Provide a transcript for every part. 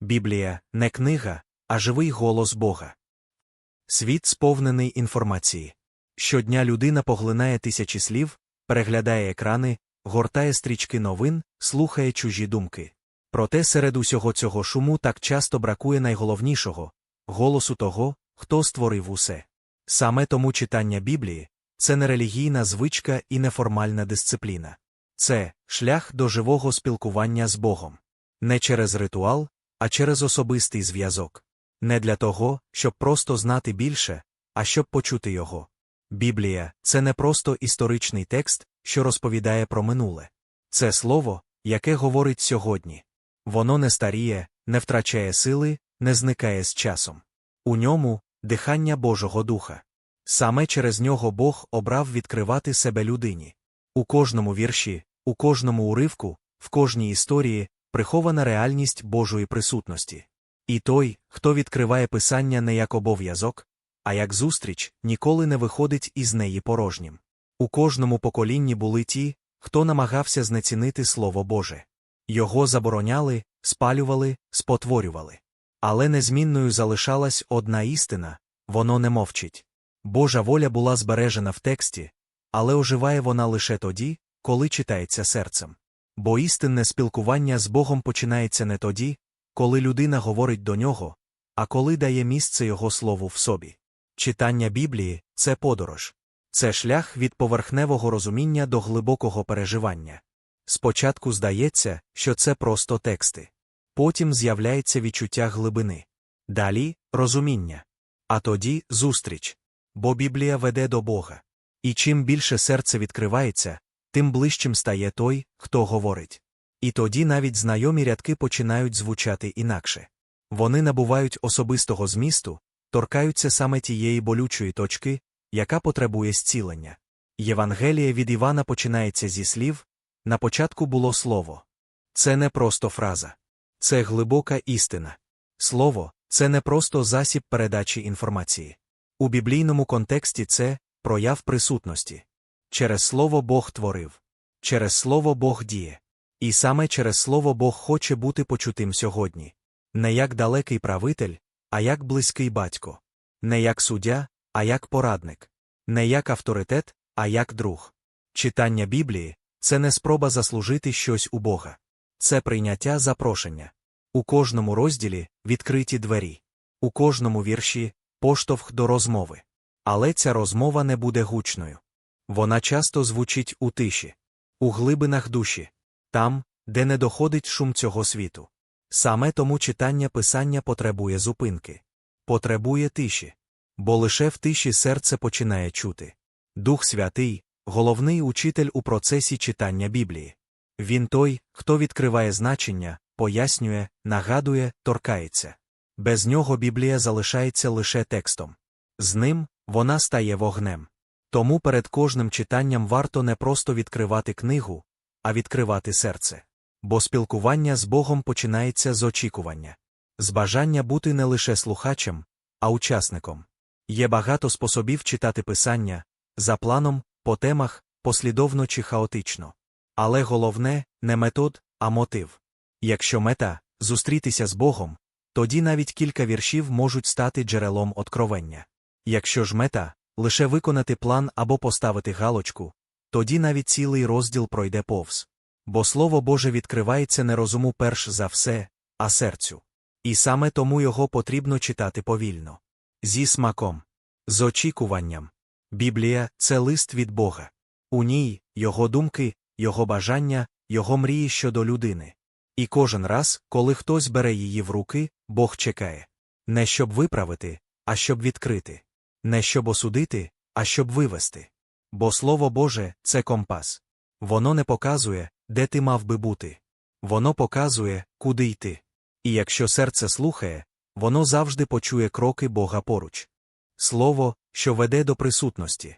Біблія не книга, а живий голос Бога. Світ сповнений інформації. Щодня людина поглинає тисячі слів, переглядає екрани, гортає стрічки новин, слухає чужі думки. Проте серед усього цього шуму так часто бракує найголовнішого голосу того, хто створив усе. Саме тому читання Біблії це не релігійна звичка і неформальна дисципліна. Це шлях до живого спілкування з Богом. Не через ритуал, а через особистий зв'язок. Не для того, щоб просто знати більше, а щоб почути його. Біблія це не просто історичний текст, що розповідає про минуле. Це слово, яке говорить сьогодні. Воно не старіє, не втрачає сили, не зникає з часом. У ньому дихання Божого Духа. Саме через нього Бог обрав відкривати себе людині. У кожному вірші, у кожному уривку, в кожній історії прихована реальність Божої присутності. І той, хто відкриває писання не як обов'язок, а як зустріч, ніколи не виходить із неї порожнім. У кожному поколінні були ті, хто намагався знецінити Слово Боже. Його забороняли, спалювали, спотворювали. Але незмінною залишалась одна істина воно не мовчить. Божа воля була збережена в тексті, але оживає вона лише тоді, коли читається серцем. Бо істинне спілкування з Богом починається не тоді, коли людина говорить до нього, а коли дає місце Його слову в собі. Читання Біблії це подорож, це шлях від поверхневого розуміння до глибокого переживання. Спочатку здається, що це просто тексти. Потім з'являється відчуття глибини. Далі розуміння. А тоді зустріч. Бо Біблія веде до Бога. І чим більше серце відкривається, тим ближчим стає той, хто говорить. І тоді навіть знайомі рядки починають звучати інакше. Вони набувають особистого змісту, торкаються саме тієї болючої точки, яка потребує зцілення. Євангеліє від Івана починається зі слів на початку було слово. Це не просто фраза, це глибока істина. Слово це не просто засіб передачі інформації. У біблійному контексті це прояв присутності. Через слово Бог творив, через слово Бог діє. І саме через слово Бог хоче бути почутим сьогодні. Не як далекий правитель, а як близький батько, не як суддя, а як порадник, не як авторитет, а як друг. Читання Біблії це не спроба заслужити щось у Бога, це прийняття запрошення. У кожному розділі відкриті двері, у кожному вірші поштовх до розмови. Але ця розмова не буде гучною. Вона часто звучить у тиші, у глибинах душі, там, де не доходить шум цього світу. Саме тому читання писання потребує зупинки, потребує тиші, бо лише в тиші серце починає чути. Дух Святий, головний учитель у процесі читання Біблії. Він той, хто відкриває значення, пояснює, нагадує, торкається. Без нього Біблія залишається лише текстом. З ним вона стає вогнем. Тому перед кожним читанням варто не просто відкривати книгу, а відкривати серце. Бо спілкування з Богом починається з очікування, з бажання бути не лише слухачем, а учасником. Є багато способів читати писання за планом, по темах, послідовно чи хаотично. Але головне не метод, а мотив. Якщо мета зустрітися з Богом, тоді навіть кілька віршів можуть стати джерелом откровення. Якщо ж мета лише виконати план або поставити галочку, тоді навіть цілий розділ пройде повз. Бо Слово Боже відкривається не розуму перш за все, а серцю. І саме тому його потрібно читати повільно. Зі смаком, з очікуванням. Біблія це лист від Бога. У ній його думки, його бажання, його мрії щодо людини. І кожен раз, коли хтось бере її в руки, Бог чекає. Не щоб виправити, а щоб відкрити. Не щоб осудити, а щоб вивести. Бо Слово Боже це компас. Воно не показує, де ти мав би бути. Воно показує, куди йти. І якщо серце слухає, воно завжди почує кроки Бога поруч. Слово, що веде до присутності.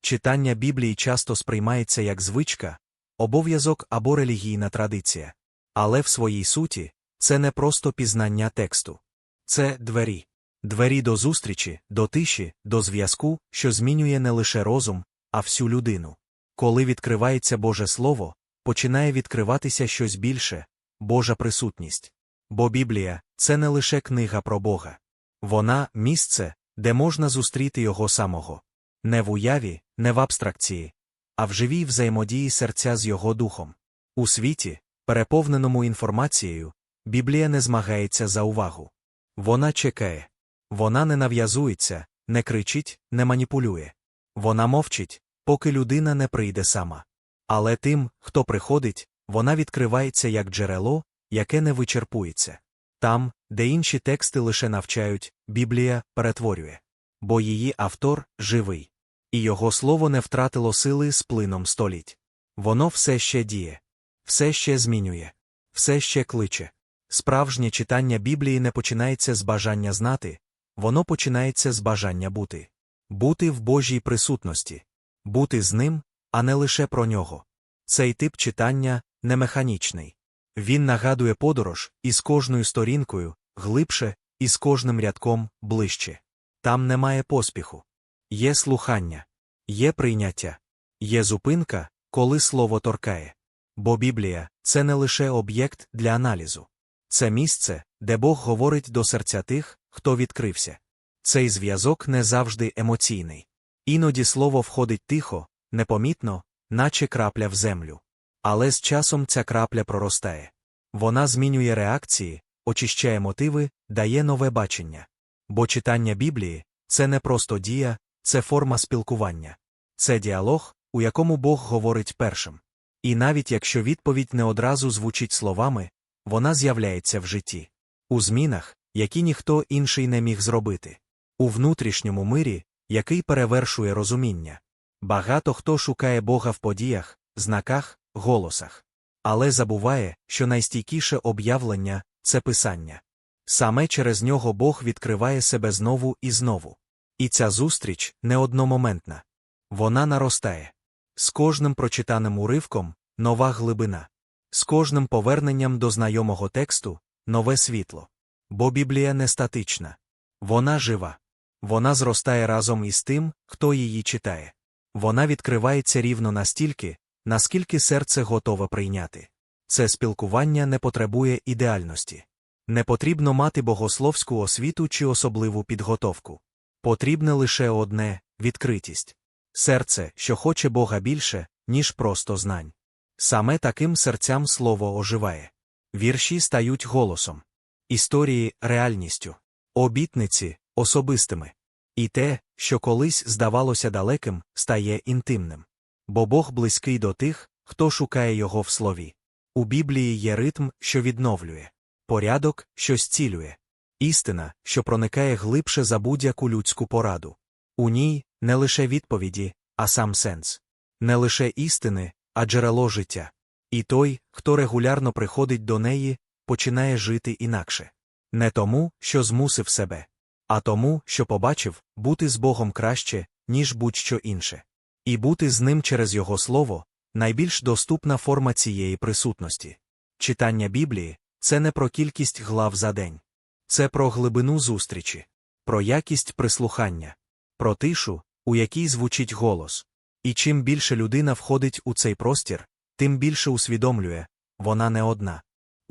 Читання Біблії часто сприймається як звичка, обов'язок або релігійна традиція. Але в своїй суті це не просто пізнання тексту. Це двері. Двері до зустрічі, до тиші, до зв'язку, що змінює не лише розум, а всю людину. Коли відкривається Боже Слово, починає відкриватися щось більше Божа присутність. Бо Біблія це не лише книга про Бога. Вона місце, де можна зустріти його самого. Не в уяві, не в абстракції, а в живій взаємодії серця з його духом. У світі, переповненому інформацією, Біблія не змагається за увагу. Вона чекає. Вона не нав'язується, не кричить, не маніпулює. Вона мовчить, поки людина не прийде сама. Але тим, хто приходить, вона відкривається як джерело, яке не вичерпується. Там, де інші тексти лише навчають, Біблія перетворює. Бо її автор живий. І його слово не втратило сили з плином століть. Воно все ще діє, все ще змінює, все ще кличе. Справжнє читання Біблії не починається з бажання знати, воно починається з бажання бути. Бути в Божій присутності, бути з ним, а не лише про нього. Цей тип читання не механічний. Він нагадує подорож і з кожною сторінкою глибше, і з кожним рядком ближче. Там немає поспіху. Є слухання, є прийняття, є зупинка, коли слово торкає. Бо Біблія це не лише об'єкт для аналізу. Це місце, де Бог говорить до серця тих, хто відкрився. Цей зв'язок не завжди емоційний. Іноді слово входить тихо, непомітно, наче крапля в землю. Але з часом ця крапля проростає. Вона змінює реакції, очищає мотиви, дає нове бачення. Бо читання Біблії це не просто дія, це форма спілкування. Це діалог, у якому Бог говорить першим. І навіть якщо відповідь не одразу звучить словами, вона з'являється в житті. У змінах, які ніхто інший не міг зробити. У внутрішньому мирі, який перевершує розуміння. Багато хто шукає Бога в подіях, знаках, голосах. Але забуває, що найстійкіше об'явлення це писання. Саме через нього Бог відкриває себе знову і знову. І ця зустріч не одномоментна. Вона наростає. З кожним прочитаним уривком нова глибина, з кожним поверненням до знайомого тексту нове світло. Бо Біблія не статична. Вона жива. Вона зростає разом із тим, хто її читає. Вона відкривається рівно настільки, наскільки серце готове прийняти. Це спілкування не потребує ідеальності. Не потрібно мати богословську освіту чи особливу підготовку. Потрібне лише одне відкритість. Серце, що хоче Бога більше, ніж просто знань. Саме таким серцям слово оживає. Вірші стають голосом, історії реальністю, обітниці особистими. І те, що колись здавалося далеким, стає інтимним. Бо Бог близький до тих, хто шукає його в слові. У Біблії є ритм, що відновлює, порядок, що зцілює, істина, що проникає глибше за будь-яку людську пораду. У ній не лише відповіді, а сам сенс, не лише істини, а джерело життя. І той, хто регулярно приходить до неї, починає жити інакше. Не тому, що змусив себе, а тому, що побачив бути з Богом краще, ніж будь-що інше. І бути з ним через Його слово найбільш доступна форма цієї присутності. Читання Біблії це не про кількість глав за день, це про глибину зустрічі, про якість прислухання, про тишу, у якій звучить голос. І чим більше людина входить у цей простір, тим більше усвідомлює вона не одна.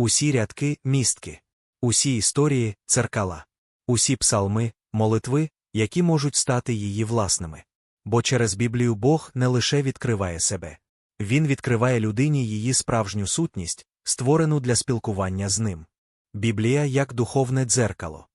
Усі рядки містки, усі історії церкала, усі псалми, молитви, які можуть стати її власними. Бо через Біблію Бог не лише відкриває себе, Він відкриває людині її справжню сутність, створену для спілкування з ним. Біблія як духовне дзеркало.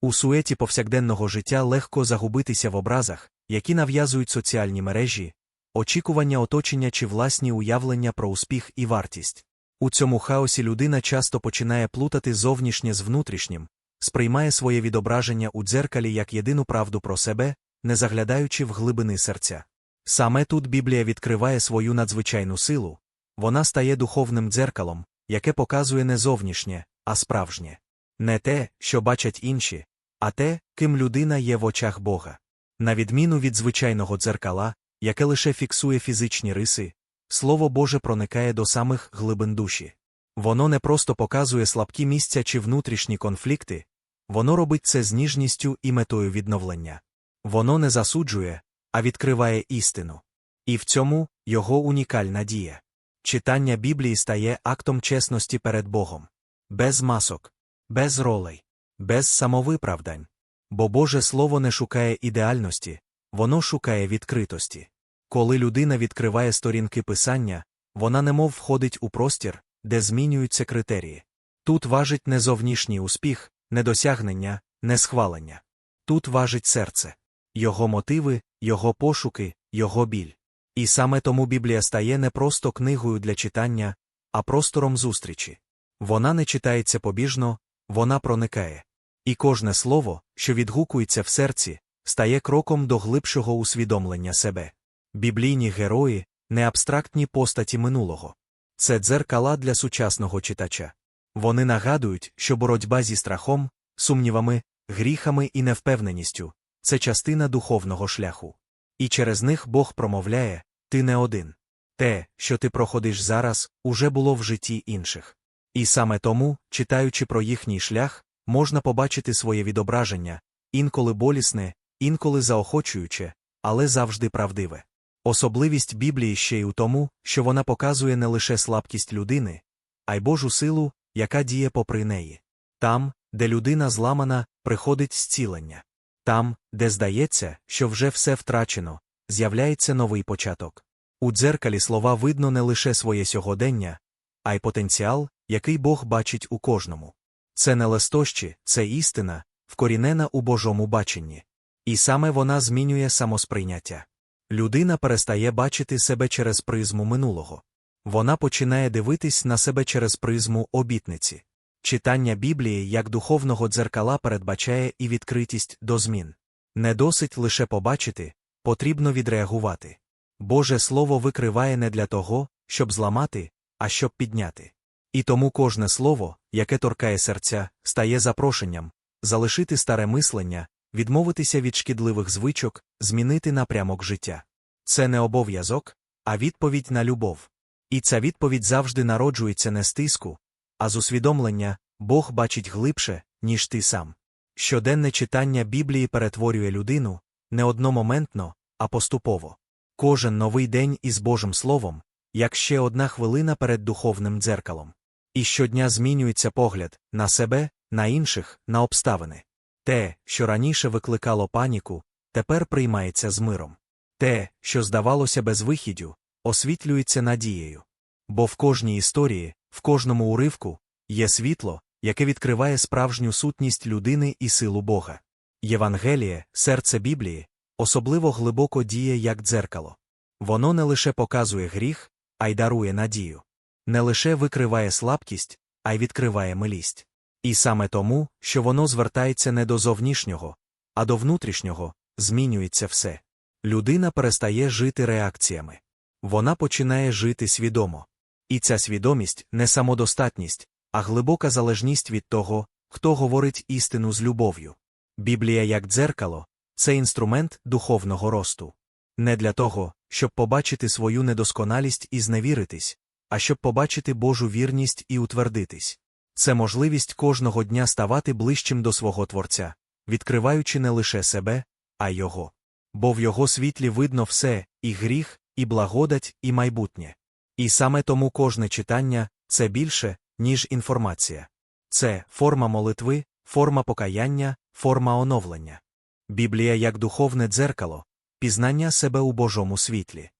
У суеті повсякденного життя легко загубитися в образах, які нав'язують соціальні мережі, очікування оточення чи власні уявлення про успіх і вартість. У цьому хаосі людина часто починає плутати зовнішнє з внутрішнім, сприймає своє відображення у дзеркалі як єдину правду про себе, не заглядаючи в глибини серця. Саме тут Біблія відкриває свою надзвичайну силу, вона стає духовним дзеркалом, яке показує не зовнішнє, а справжнє. Не те, що бачать інші, а те, ким людина є в очах Бога. На відміну від звичайного дзеркала, яке лише фіксує фізичні риси, Слово Боже проникає до самих глибин душі. Воно не просто показує слабкі місця чи внутрішні конфлікти, воно робить це з ніжністю і метою відновлення. Воно не засуджує, а відкриває істину. І в цьому його унікальна дія. Читання Біблії стає актом чесності перед Богом. без масок, без ролей, без самовиправдань. Бо Боже Слово не шукає ідеальності, воно шукає відкритості. Коли людина відкриває сторінки писання, вона немов входить у простір, де змінюються критерії. Тут важить не зовнішній успіх, не досягнення, не схвалення. Тут важить серце, його мотиви, його пошуки, його біль. І саме тому Біблія стає не просто книгою для читання, а простором зустрічі. Вона не читається побіжно, вона проникає. І кожне слово, що відгукується в серці, стає кроком до глибшого усвідомлення себе. Біблійні герої не абстрактні постаті минулого. Це дзеркала для сучасного читача. Вони нагадують, що боротьба зі страхом, сумнівами, гріхами і невпевненістю це частина духовного шляху. І через них Бог промовляє ти не один. Те, що ти проходиш зараз, уже було в житті інших. І саме тому, читаючи про їхній шлях, можна побачити своє відображення, інколи болісне, інколи заохочуюче, але завжди правдиве. Особливість Біблії ще й у тому, що вона показує не лише слабкість людини, а й Божу силу, яка діє попри неї. Там, де людина зламана, приходить зцілення. Там, де здається, що вже все втрачено, з'являється новий початок. У дзеркалі слова видно не лише своє сьогодення, а й потенціал, який Бог бачить у кожному. Це не листощі, це істина, вкорінена у Божому баченні. І саме вона змінює самосприйняття. Людина перестає бачити себе через призму минулого. Вона починає дивитись на себе через призму обітниці. Читання Біблії як духовного дзеркала передбачає і відкритість до змін. Не досить лише побачити, потрібно відреагувати. Боже Слово викриває не для того, щоб зламати, а щоб підняти. І тому кожне слово, яке торкає серця, стає запрошенням залишити старе мислення, відмовитися від шкідливих звичок, змінити напрямок життя. Це не обов'язок, а відповідь на любов. І ця відповідь завжди народжується не з тиску, а з усвідомлення Бог бачить глибше, ніж ти сам. Щоденне читання Біблії перетворює людину не одномоментно, а поступово. Кожен новий день із Божим Словом, як ще одна хвилина перед духовним дзеркалом. І щодня змінюється погляд на себе, на інших, на обставини. Те, що раніше викликало паніку, тепер приймається з миром. Те, що здавалося безвихіддю, освітлюється надією. Бо в кожній історії, в кожному уривку, є світло, яке відкриває справжню сутність людини і силу Бога. Євангеліє, серце Біблії, особливо глибоко діє як дзеркало. Воно не лише показує гріх, а й дарує надію. Не лише викриває слабкість, а й відкриває милість. І саме тому, що воно звертається не до зовнішнього, а до внутрішнього, змінюється все. Людина перестає жити реакціями. Вона починає жити свідомо. І ця свідомість не самодостатність, а глибока залежність від того, хто говорить істину з любов'ю. Біблія як дзеркало це інструмент духовного росту. Не для того, щоб побачити свою недосконалість і зневіритись, а щоб побачити Божу вірність і утвердитись. Це можливість кожного дня ставати ближчим до свого Творця, відкриваючи не лише себе, а Його. Бо в його світлі видно все і гріх, і благодать, і майбутнє. І саме тому кожне читання це більше, ніж інформація. Це форма молитви, форма покаяння, форма оновлення. Біблія як духовне дзеркало, пізнання себе у Божому світлі.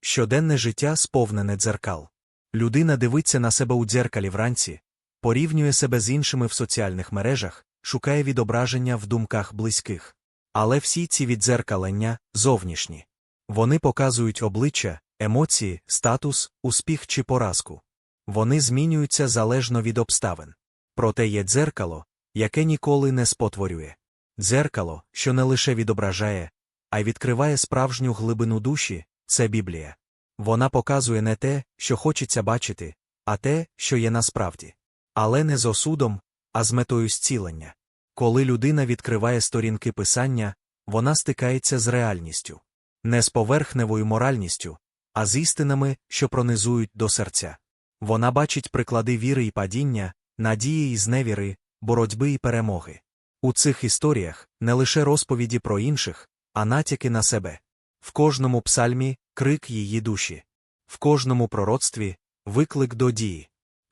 Щоденне життя сповнене дзеркал. Людина дивиться на себе у дзеркалі вранці, порівнює себе з іншими в соціальних мережах, шукає відображення в думках близьких. Але всі ці віддзеркалення зовнішні. Вони показують обличчя, емоції, статус, успіх чи поразку. Вони змінюються залежно від обставин. Проте є дзеркало, яке ніколи не спотворює. Дзеркало, що не лише відображає, а й відкриває справжню глибину душі, це Біблія. Вона показує не те, що хочеться бачити, а те, що є насправді. Але не з осудом, а з метою зцілення. Коли людина відкриває сторінки писання, вона стикається з реальністю. Не з поверхневою моральністю, а з істинами, що пронизують до серця. Вона бачить приклади віри і падіння, надії і зневіри, боротьби і перемоги. У цих історіях не лише розповіді про інших, а натяки на себе. В кожному псальмі крик її душі, в кожному пророцтві виклик до дії,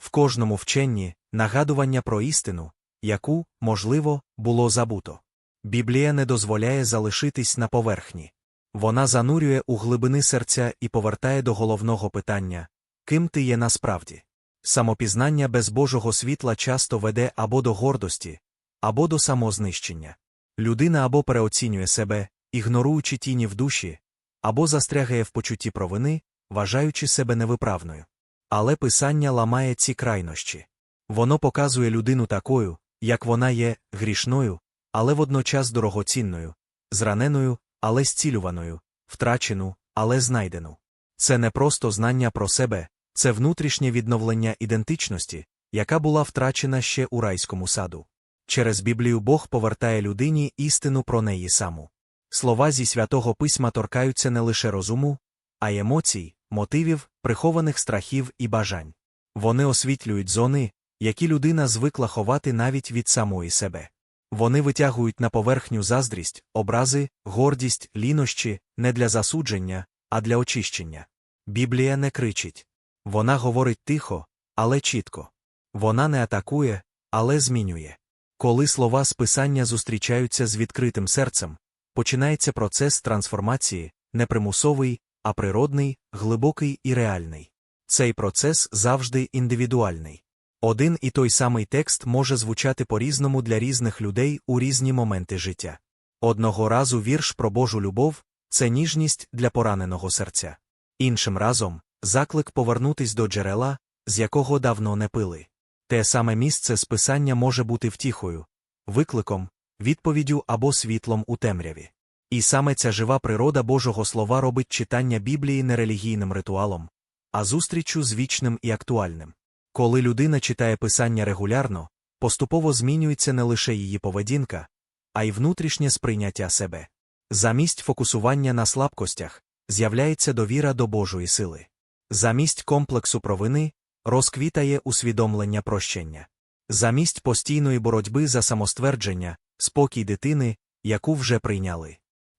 В кожному вченні нагадування про істину, яку, можливо, було забуто. Біблія не дозволяє залишитись на поверхні. Вона занурює у глибини серця і повертає до головного питання ким ти є насправді. Самопізнання без Божого світла часто веде або до гордості, або до самознищення. Людина або переоцінює себе, ігноруючи тіні в душі, або застрягає в почутті провини, вважаючи себе невиправною. Але писання ламає ці крайнощі. Воно показує людину такою, як вона є, грішною, але водночас дорогоцінною, зраненою, але зцілюваною, втрачену, але знайдену. Це не просто знання про себе, це внутрішнє відновлення ідентичності, яка була втрачена ще у райському саду. Через Біблію Бог повертає людині істину про неї саму. Слова зі святого письма торкаються не лише розуму, а й емоцій, мотивів, прихованих страхів і бажань. Вони освітлюють зони, які людина звикла ховати навіть від самої себе. Вони витягують на поверхню заздрість, образи, гордість, лінощі не для засудження, а для очищення. Біблія не кричить. Вона говорить тихо, але чітко. Вона не атакує, але змінює. Коли слова з писання зустрічаються з відкритим серцем, починається процес трансформації, не примусовий, а природний, глибокий і реальний. Цей процес завжди індивідуальний. Один і той самий текст може звучати по-різному для різних людей у різні моменти життя. Одного разу вірш про Божу любов це ніжність для пораненого серця. Іншим разом заклик повернутись до джерела, з якого давно не пили. Те саме місце списання може бути втіхою, викликом, відповіддю або світлом у темряві. І саме ця жива природа Божого Слова робить читання Біблії не релігійним ритуалом, а зустрічю з вічним і актуальним. Коли людина читає писання регулярно, поступово змінюється не лише її поведінка, а й внутрішнє сприйняття себе. Замість фокусування на слабкостях з'являється довіра до Божої сили. Замість комплексу провини розквітає усвідомлення прощення. Замість постійної боротьби за самоствердження, спокій дитини, яку вже прийняли.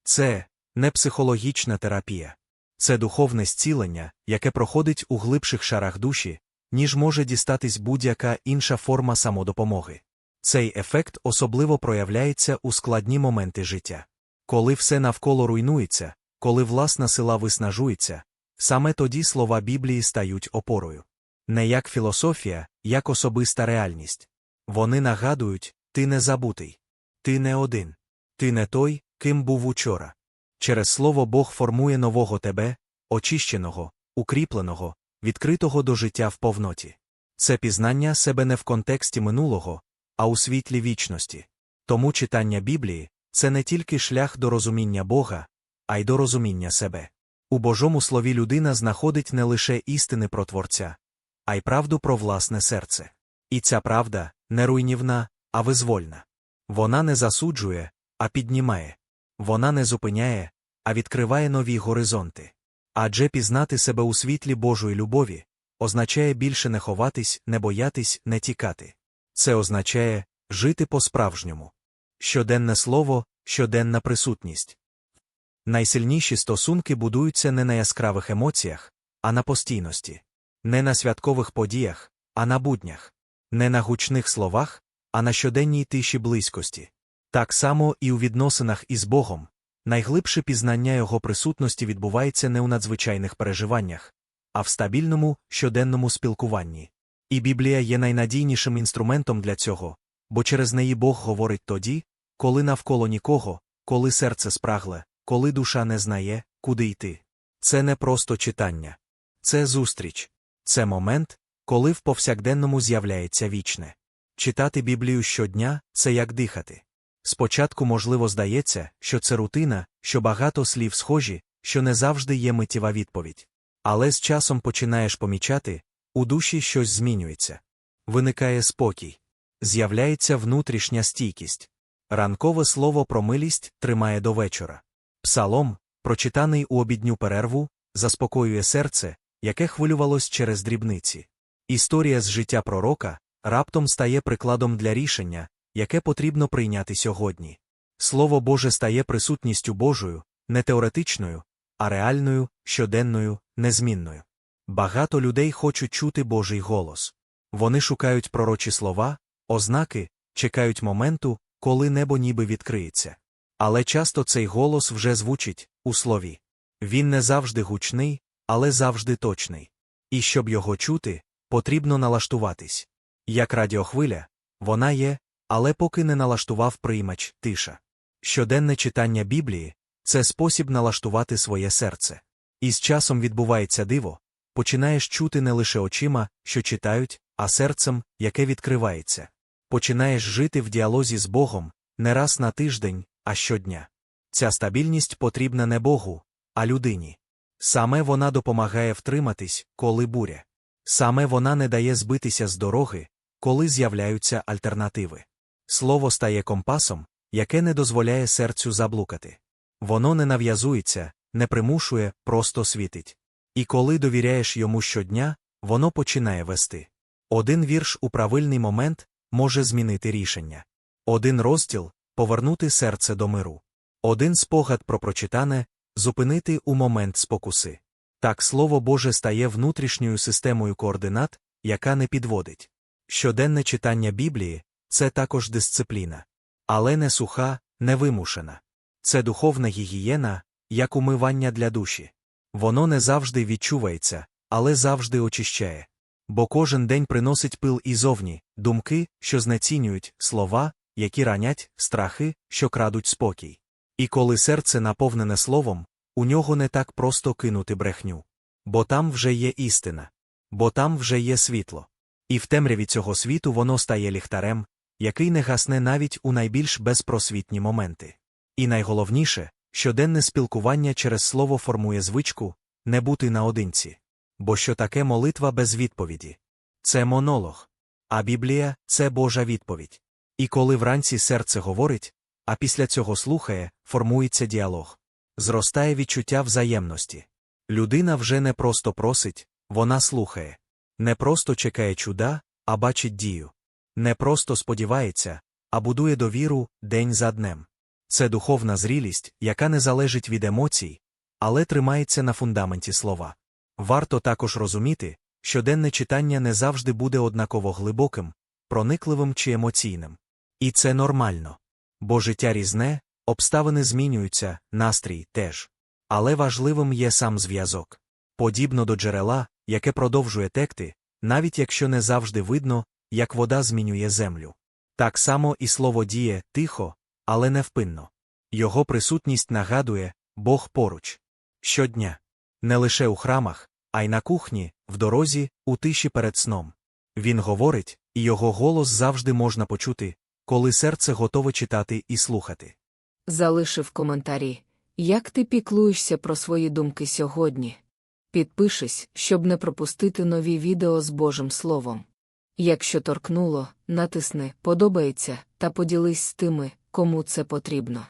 Це не психологічна терапія, це духовне зцілення, яке проходить у глибших шарах душі, ніж може дістатись будь-яка інша форма самодопомоги. Цей ефект особливо проявляється у складні моменти життя. Коли все навколо руйнується, коли власна сила виснажується, саме тоді слова Біблії стають опорою. Не як філософія, як особиста реальність. Вони нагадують ти не забутий, ти не один, ти не той, ким був учора. Через слово Бог формує нового тебе, очищеного, укріпленого, відкритого до життя в повноті. Це пізнання себе не в контексті минулого, а у світлі вічності. Тому читання Біблії це не тільки шлях до розуміння Бога, а й до розуміння себе. У Божому слові людина знаходить не лише істини про Творця, а й правду про власне серце. І ця правда не руйнівна, а визвольна. Вона не засуджує, а піднімає. Вона не зупиняє, а відкриває нові горизонти. Адже пізнати себе у світлі Божої любові означає більше не ховатись, не боятись, не тікати. Це означає жити по-справжньому. Щоденне слово, щоденна присутність. Найсильніші стосунки будуються не на яскравих емоціях, а на постійності, не на святкових подіях, а на буднях, не на гучних словах, а на щоденній тиші близькості. Так само і у відносинах із Богом. Найглибше пізнання його присутності відбувається не у надзвичайних переживаннях, а в стабільному, щоденному спілкуванні. І Біблія є найнадійнішим інструментом для цього, бо через неї Бог говорить тоді, коли навколо нікого, коли серце спрагле, коли душа не знає, куди йти. Це не просто читання, це зустріч, це момент, коли в повсякденному з'являється вічне. Читати Біблію щодня це як дихати. Спочатку, можливо, здається, що це рутина, що багато слів схожі, що не завжди є миттєва відповідь. Але з часом починаєш помічати, у душі щось змінюється. Виникає спокій, з'являється внутрішня стійкість. Ранкове слово про милість тримає до вечора. Псалом, прочитаний у обідню перерву, заспокоює серце, яке хвилювалось через дрібниці. Історія з життя пророка раптом стає прикладом для рішення, яке потрібно прийняти сьогодні. Слово Боже стає присутністю Божою, не теоретичною, а реальною, щоденною, незмінною. Багато людей хочуть чути Божий голос. Вони шукають пророчі слова, ознаки, чекають моменту, коли небо ніби відкриється. Але часто цей голос вже звучить у слові. Він не завжди гучний, але завжди точний. І щоб його чути, потрібно налаштуватись. Як радіохвиля, вона є, але поки не налаштував приймач тиша. Щоденне читання Біблії це спосіб налаштувати своє серце. І з часом відбувається диво, починаєш чути не лише очима, що читають, а серцем, яке відкривається. Починаєш жити в діалозі з Богом не раз на тиждень, а щодня. Ця стабільність потрібна не Богу, а людині. Саме вона допомагає втриматись, коли буря. Саме вона не дає збитися з дороги, коли з'являються альтернативи. Слово стає компасом, яке не дозволяє серцю заблукати. Воно не нав'язується, не примушує, просто світить. І коли довіряєш йому щодня, воно починає вести. Один вірш у правильний момент може змінити рішення. Один розділ повернути серце до миру. Один спогад про прочитане зупинити у момент спокуси. Так Слово Боже стає внутрішньою системою координат, яка не підводить. Щоденне читання Біблії це також дисципліна. Але не суха, не вимушена. Це духовна гігієна, як умивання для душі. Воно не завжди відчувається, але завжди очищає. Бо кожен день приносить пил ізовні, думки, що знецінюють, слова, які ранять, страхи, що крадуть спокій. І коли серце наповнене словом, у нього не так просто кинути брехню. Бо там вже є істина, бо там вже є світло. І в темряві цього світу воно стає ліхтарем, який не гасне навіть у найбільш безпросвітні моменти. І найголовніше, щоденне спілкування через слово формує звичку не бути наодинці. Бо що таке молитва без відповіді? Це монолог. А Біблія це Божа відповідь. І коли вранці серце говорить, а після цього слухає, формується діалог. Зростає відчуття взаємності. Людина вже не просто просить, вона слухає. Не просто чекає чуда, а бачить дію. Не просто сподівається, а будує довіру день за днем. Це духовна зрілість, яка не залежить від емоцій, але тримається на фундаменті слова. Варто також розуміти, що денне читання не завжди буде однаково глибоким, проникливим чи емоційним. І це нормально. Бо життя різне, обставини змінюються, настрій теж. Але важливим є сам зв'язок. Подібно до джерела, яке продовжує текти, навіть якщо не завжди видно, як вода змінює землю. Так само і слово діє тихо, але невпинно. Його присутність нагадує Бог поруч. Щодня. Не лише у храмах, а й на кухні, в дорозі, у тиші перед сном. Він говорить, і його голос завжди можна почути, коли серце готове читати і слухати. Залишив коментарі, як ти піклуєшся про свої думки сьогодні. Підпишись, щоб не пропустити нові відео з Божим Словом. Якщо торкнуло, натисни Подобається та поділись з тими, кому це потрібно.